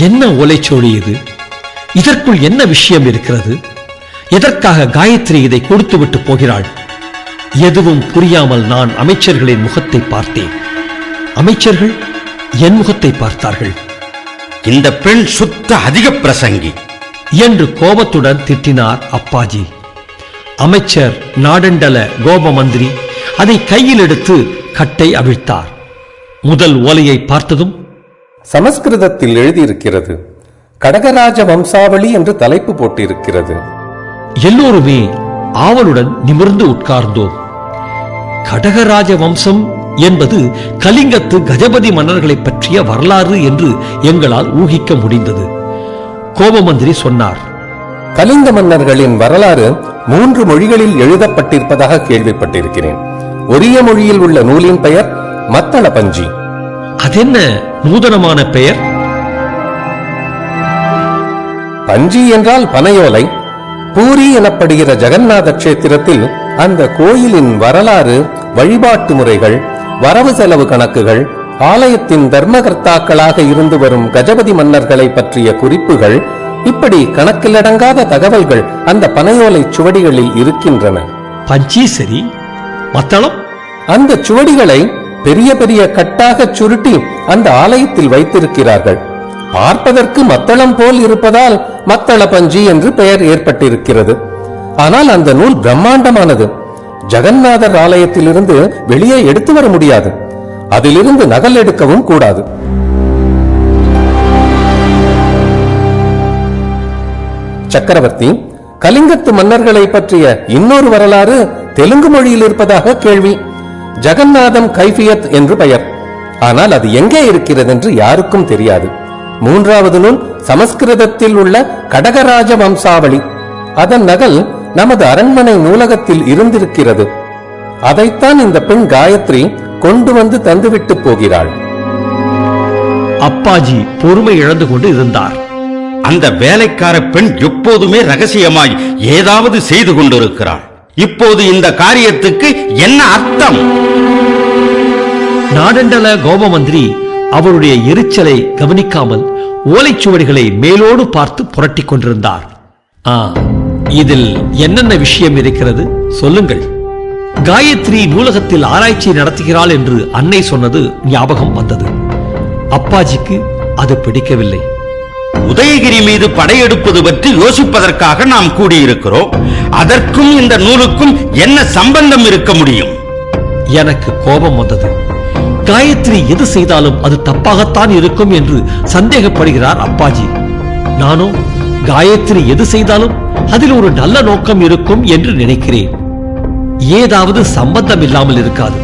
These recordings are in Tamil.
என்ன ஓலைச்சோழி இது? இதற்குள் என்ன விஷயம் இருக்கிறது? எதற்காக காயத்ரி இதை கொடுத்துவிட்டு போகிறாள்? எதுவும் புரியாமல் நான் அமைச்சர்களின் முகத்தை பார்த்தேன். அமைச்சர்கள் என் முகத்தை பார்த்தார்கள். இந்த பெண் சுத்த அதிக பிரசங்கி. என்று கோபத்துடன் திட்டினார் அப்பாஜி. அமைச்சர் நாடண்டல கோப மந்திரி அதை கையில் எடுத்து கட்டை அவிழ்த்தார். முதல் ஓலையை பார்த்ததும் சமஸ்கிருதத்தில் எழுதியிருக்கிறது கடகராஜ வம்சாவளி என்று தலைப்பு போட்டிருக்கிறது. எல்லோருமே ஆவலுடன் நிமிர்ந்து உட்கார்ந்தோம் கடகராஜ வம்சம் என்பது கலிங்கத்து கஜபதி மன்னர்களைப் பற்றிய வரலாறு என்று எங்களால் ஊகிக்க முடிந்தது. கோபமந்திரி சொன்னார் கலிங்க மன்னர்களின் வரலாறு மூன்று மொழிகளில் எழுதப்பட்டிருப்பதாக கேள்விப்பட்டிருக்கிறேன். ஒரிய மொழியில் உள்ள நூலின் பெயர் மத்தள பஞ்சி அதென்ன நூதனமான பெயர்? பஞ்சி என்றால் பனையோலை பூரி எனப்படுகிற ஜெகநாத கஷேத்திரத்தில் அந்த கோயிலின் வரலாறு வழிபாட்டு முறைகள் வரவு செலவு கணக்குகள் ஆலயத்தின் தர்மகர்த்தாக்களாக இருந்து வரும் கஜபதி மன்னர்களை பற்றிய குறிப்புகள் இப்படி கணக்கிலடங்காத தகவல்கள் அந்த பனையோலை சுவடிகளில் இருக்கின்றன. பஞ்சி சரி மத்தளம்? அந்த சுவடிகளை பெரிய பெரிய கட்டாக சுருட்டி அந்த ஆலயத்தில் வைத்திருக்கிறார்கள். பார்ப்பதற்கு மத்தளம் போல் இருப்பதால் மத்தள பஞ்சி என்று பெயர் ஏற்பட்டிருக்கிறது. ஆனால் அந்த நூல் பிரம்மாண்டமானது. ஜெகநாதர் ஆலயத்திலிருந்து வெளியே எடுத்து வர முடியாது. அதிலிருந்து நகல் எடுக்கவும் கூடாது. சக்கரவர்த்தி கலிங்கத்து மன்னர்களை பற்றிய இன்னொரு வரலாறு தெலுங்கு மொழியில் இருப்பதாக கேள்வி. ஜெகநாதம் கைஃபியத் என்று பெயர். ஆனால் அது எங்கே இருக்கிறது என்று யாருக்கும் தெரியாது. மூன்றாவது நூல் சமஸ்கிருதத்தில் உள்ள கடகராஜ வம்சாவளி. அதன் நகல் நமது அரண்மனை நூலகத்தில் இருந்திருக்கிறது. அதைத்தான் இந்த பெண் காயத்ரி கொண்டு வந்து தந்துவிட்டு போகிறாள். அப்பாஜி பொறுமை இழந்து கொண்டு இருந்தார். அந்த வேலைக்கார பெண் எப்போதுமே ரகசியமாய் ஏதாவது செய்து கொண்டிருக்கிறாள். இப்போது இந்த காரியத்துக்கு என்ன அர்த்தம்? நாடண்டல கோபமந்திரி அவருடைய எரிச்சலை கவனிக்காமல் ஓலைச்சுவடிகளை மேலோடு பார்த்து புரட்டிக் கொண்டிருந்தார். ஆ இதில் என்னென்ன விஷயம் இருக்கிறது? சொல்லுங்கள். காயத்ரி நூலகத்தில் ஆராய்ச்சி நடத்துகிறாள் என்று அன்னை சொன்னது ஞாபகம் வந்தது. அப்பாஜிக்கு அது பிடிக்கவில்லை. உதயகிரி மீது படையெடுப்பது பற்றி யோசிப்பதற்காக நாம் கூடியிருக்கிறோம். அதற்கும் இந்த நூலுக்கும் என்ன சம்பந்தம் இருக்க முடியும்? எனக்கு கோபம் வந்தது. காயத்ரி எது செய்தாலும் அது தப்பாகத்தான் இருக்கும் என்று சந்தேகப்படுகிறார் அப்பாஜி. நானோ காயத்ரி எது செய்தாலும் அதில் ஒரு நல்ல நோக்கம் இருக்கும் என்று நினைக்கிறேன். ஏதாவது சம்பந்தம் இல்லாமல் இருக்காது.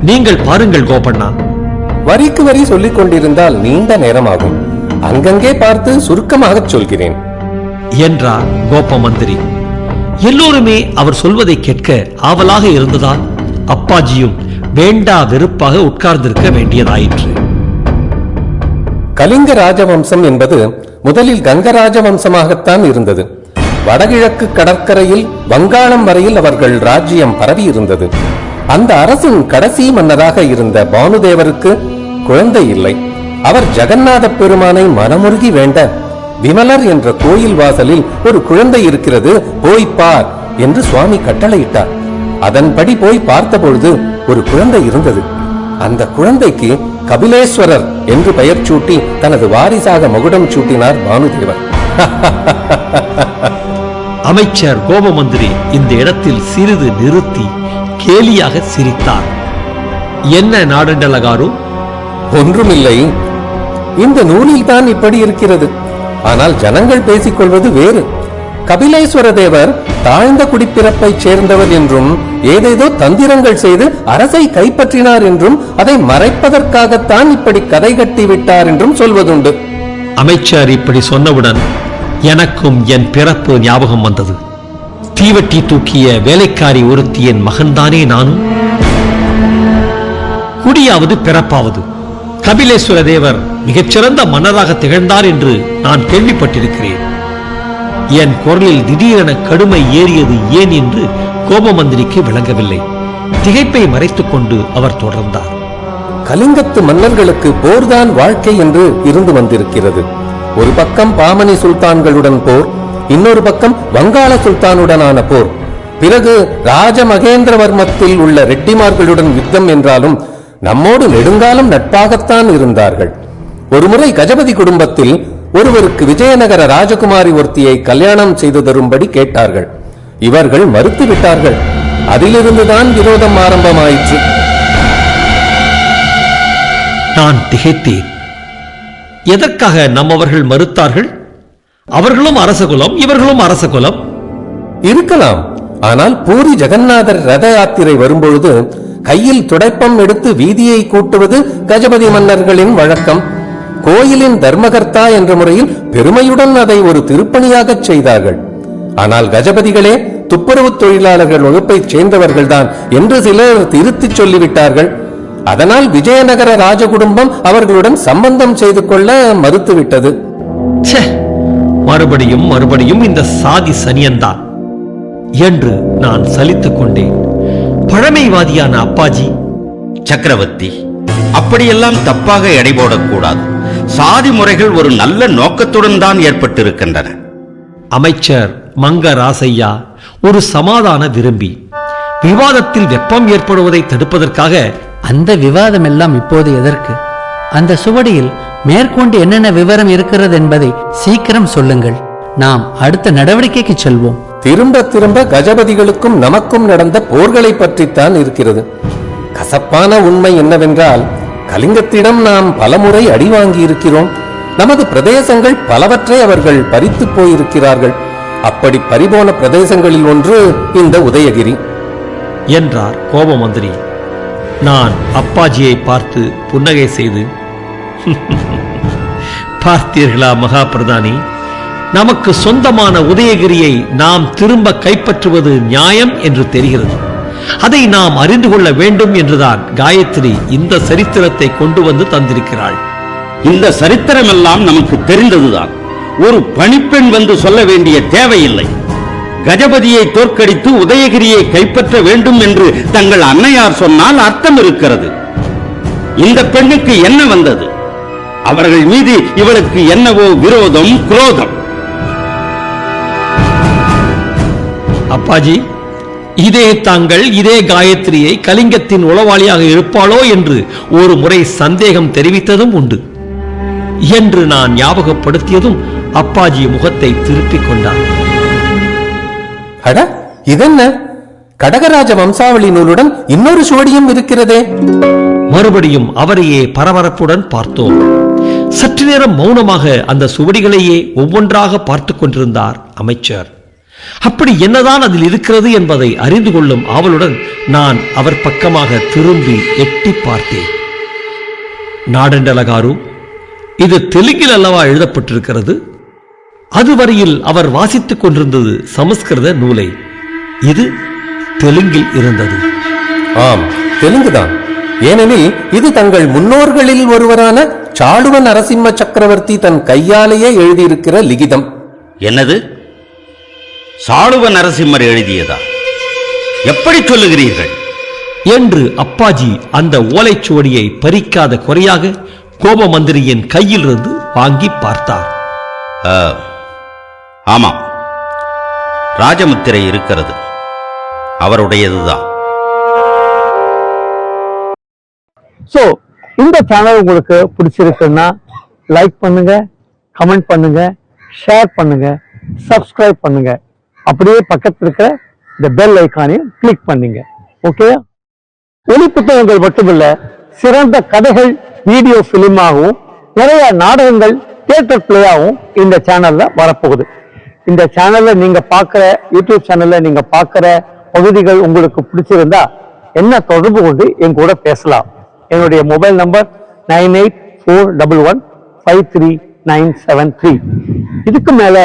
நீங்கள் பாருங்கள் கோபண்ணா. வரிக்கு வரி சொல்லிக் கொண்டிருந்தால் நீண்ட நேரமாகும். அங்கங்கே பார்த்து சுருக்கமாகச் சொல்கிறேன். என்றார் கோப மந்திரி எல்லோருமே அவர் சொல்வதை கேட்க ஆவலாக இருந்ததால் அப்பாஜியும் வேண்டா வெறுப்பாக உட்கார்ந்திருக்க வேண்டியதாயிற்று. கலிங்க ராஜவம்சம் என்பது முதலில் கங்க ராஜவம்சமாகத்தான் இருந்தது. வடகிழக்கு கடற்கரையில் வங்காளம் வரையில் அவர்கள் ராஜ்யம் பரவி இருந்தது அந்த அரசின் கடைசி மன்னராக இருந்த பானுதேவருக்கு குழந்தை இல்லை. அவர் ஜெகநாத பெருமானை மனமுருகி வேண்ட விமலர் என்ற கோயில் வாசலில் ஒரு குழந்தை இருக்கிறது போய் பார் என்று சுவாமி கட்டளையிட்டார். அதன்படி போய் பார்த்தபொழுது ஒரு குழந்தை இருந்தது. அந்த குழந்தைக்கு கபிலேஸ்வரர் என்று பெயர் சூட்டி தனது வாரிசாக மகுடம் சூட்டினார் பானுதேவர். அமைச்சர் கோபமந்திரி இந்த இடத்தில் சிறிது நிறுத்தி கேலியாக சிரித்தார். என்ன நாடண்டலகாரு ஒன்றுமில்லை. இந்த நூலில் தான் இப்படி இருக்கிறது. ஆனால் ஜனங்கள் பேசிக் கொள்வது வேறு. கபிலேஸ்வர தேவர் தாழ்ந்த குடிப்பிறப்பை சேர்ந்தவர் என்றும் ஏதேதோ தந்திரங்கள் செய்து அரசை கைப்பற்றினார் என்றும் அதை மறைப்பதற்காகத்தான் இப்படி கதை கட்டி விட்டார் என்றும் சொல்வதுண்டு. அமைச்சர் இப்படி சொன்னவுடன் எனக்கும் என் பிறப்பு ஞாபகம் வந்தது. தீவட்டி தூக்கிய வேலைக்காரி ஒருத்தியின் மகன்தானே நானும்? குடியாவது பிறப்பாவது. கபிலேஸ்வர தேவர் மிகச்சிறந்த மன்னராக திகழ்ந்தார் என்று நான் கேள்விப்பட்டிருக்கிறேன். என் குரலில் திடீரென கடுமை ஏறியது ஏன் என்று கோபமந்திரிக்கு விளங்கவில்லை. திகைப்பை மறைத்துக் கொண்டு அவர் தொடர்ந்தார். கலிங்கத்து மன்னர்களுக்கு போர்தான் வாழ்க்கை என்று இருந்து வந்திருக்கிறது. ஒரு பக்கம் பாமணி சுல்தான்களுடன் போர் இன்னொரு பக்கம் வங்காள சுல்தானுடனான போர். பிறகு ராஜமகேந்திரவர்மத்தில் உள்ள ரெட்டிமார்களுடன் யுத்தம் என்றாலும் நம்மோடு நெடுங்காலம் நட்பாகத்தான் இருந்தார்கள். ஒருமுறை கஜபதி குடும்பத்தில் ஒருவருக்கு விஜயநகர ராஜகுமாரி ஒருத்தியை கல்யாணம் செய்து தரும்படி கேட்டார்கள். இவர்கள் மறுத்து விட்டார்கள். அதிலிருந்துதான் விரோதம் ஆரம்பமாயிற்று. நான் திகைத்தேன். எதற்காக நம்மவர்கள் மறுத்தார்கள்? அவர்களும் அரசகுலம் இவர்களும் அரசகுலம் இருக்கலாம். ஆனால் பூரி ஜெகநாதர் ரத யாத்திரை வரும்பொழுது கையில் துடைப்பம் எடுத்து வீதியை கூட்டுவது கஜபதி மன்னர்களின் வழக்கம். கோயிலின் தர்மகர்த்தா என்ற முறையில் பெருமையுடன் அதை ஒரு திருப்பணியாகச் செய்தார்கள். ஆனால் கஜபதிகளே துப்புரவு தொழிலாளர்கள் வகுப்பைச் சேர்ந்தவர்கள்தான் என்று சிலர் திருத்திச் சொல்லிவிட்டார்கள். அதனால் விஜயநகர ராஜகுடும்பம் அவர்களுடன் சம்பந்தம் செய்து கொள்ள மறுத்துவிட்டது. ச்சே! மறுபடியும் மறுபடியும் இந்த சாதி சனியன்தான் என்று நான் சலித்துக் கொண்டேன். பழமைவாதியான அப்பாஜி. சக்கரவர்த்தி அப்படியெல்லாம் தப்பாக எடை போடக்கூடாது. சாதி முறைகள் ஒரு நல்ல நோக்கத்துடன் தான் ஏற்பட்டிருக்கின்றன. அமைச்சர் மங்க ராசையா ஒரு சமாதான விரும்பி விவாதத்தில் வெப்பம் ஏற்படுவதை தடுப்பதற்காக அந்த விவாதம் எல்லாம் இப்போது எதற்கு? அந்த சுவடியில் மேற்கொண்டு என்னென்ன விவரம் இருக்கிறது என்பதை சீக்கிரம் சொல்லுங்கள். நாம் அடுத்த நடவடிக்கைக்கு செல்வோம். திரும்ப திரும்ப கஜபதிகளுக்கும் நமக்கும் நடந்த போர்களை பற்றித்தான் இருக்கிறது. கசப்பான உண்மை என்னவென்றால் கலிங்கத்திடம் நாம் பலமுறை அடி வாங்கியிருக்கிறோம் நமது பிரதேசங்கள் பலவற்றை அவர்கள் பறித்து போயிருக்கிறார்கள். அப்படி பறிபோன பிரதேசங்களில் ஒன்று இந்த உதயகிரி. என்றார் கோபமந்திரி. நான் அப்பாஜியை பார்த்து புன்னகை செய்து பார்த்தீர்களா மகா பிரதானி நமக்கு சொந்தமான உதயகிரியை நாம் திரும்ப கைப்பற்றுவது நியாயம் என்று தெரிகிறது. அதை நாம் அறிந்து கொள்ள வேண்டும் என்றுதான் காயத்ரி இந்த சரித்திரத்தை கொண்டு வந்து தந்திருக்கிறாள். இந்த சரித்திரமெல்லாம் நமக்கு தெரிந்ததுதான். ஒரு பணிப்பெண் வந்து சொல்ல வேண்டிய தேவையில்லை. கஜபதியை தோற்கடித்து உதயகிரியை கைப்பற்ற வேண்டும் என்று தங்கள் அன்னையார் சொன்னால் அர்த்தம் இருக்கிறது. இந்த பெண்ணுக்கு என்ன வந்தது? அவர்கள் மீது இவளுக்கு என்னவோ விரோதம் குரோதம். அப்பாஜி இதே தாங்கள் இதே காயத்ரியை கலிங்கத்தின் உளவாளியாக இருப்பாளோ என்று ஒரு முறை சந்தேகம் தெரிவித்ததும் உண்டு. என்று நான் ஞாபகப்படுத்தியதும் அப்பாஜி முகத்தை திருப்பிக் கொண்டார். அட இதென்ன? கடகராஜ வம்சாவளி நூலுடன் இன்னொரு சுவடியும் இருக்கிறதே. மறுபடியும் அவரையே பரபரப்புடன் பார்த்தோம். சற்று நேரம் மௌனமாக அந்த சுவடிகளையே ஒவ்வொன்றாக பார்த்துக் கொண்டிருந்தார் அமைச்சர். அப்படி என்னதான் அதில் இருக்கிறது என்பதை அறிந்து கொள்ளும் ஆவலுடன் நான் அவர் பக்கமாக திரும்பி எட்டி பார்த்தேன். நாடண்டலகாரு இது தெலுங்கில் அல்லவா எழுதப்பட்டிருக்கிறது? அதுவரையில் அவர் வாசித்துக் கொண்டிருந்தது சமஸ்கிருத நூலை. இது தெலுங்கில் இருந்தது. ஆம் தெலுங்குதான். ஏனெனில் இது தங்கள் முன்னோர்களில் ஒருவரான சாளுவ நரசிம்ம சக்கரவர்த்தி தன் கையாலேயே எழுதியிருக்கிற லிகிதம். என்னது? சாளுவ நரசிம்மர் எழுதியதா? எப்படி சொல்லுகிறீர்கள்? என்று அப்பாஜி அந்த ஓலைச்சுவடியை பறிக்காத குறையாக கோபமந்திரியின் கையிலிருந்து வாங்கி பார்த்தார். ஆ, ஆமாம் ராஜமுத்திரை இருக்கிறது. அவருடையதுதான். ஸோ இந்த சேனல் உங்களுக்கு பிடிச்சிருக்குன்னா லைக் பண்ணுங்க கமெண்ட் பண்ணுங்க ஷேர் பண்ணுங்க சப்ஸ்கிரைப் பண்ணுங்க. அப்படியே பக்கத்தில் இருக்கிற இந்த பெல் ஐக்கானையும் கிளிக் பண்ணுங்க. ஓகே ஒளி புத்தகங்கள் மட்டுமில்ல சிறந்த கதைகள் வீடியோ பிலிமாகவும் நிறைய நாடகங்கள் தியேட்டர் பிளேயாகவும் இந்த சேனல்ல வரப்போகுது. இந்த சேனல்ல நீங்க பார்க்குற யூடியூப் சேனல்ல நீங்க பார்க்குற பகுதிகள் உங்களுக்கு பிடிச்சிருந்தா என்ன தொடர்பு கொண்டு என் கூட பேசலாம். என்னுடைய mobile number nine eight four double one five three nine seven three. இதுக்கு மேலே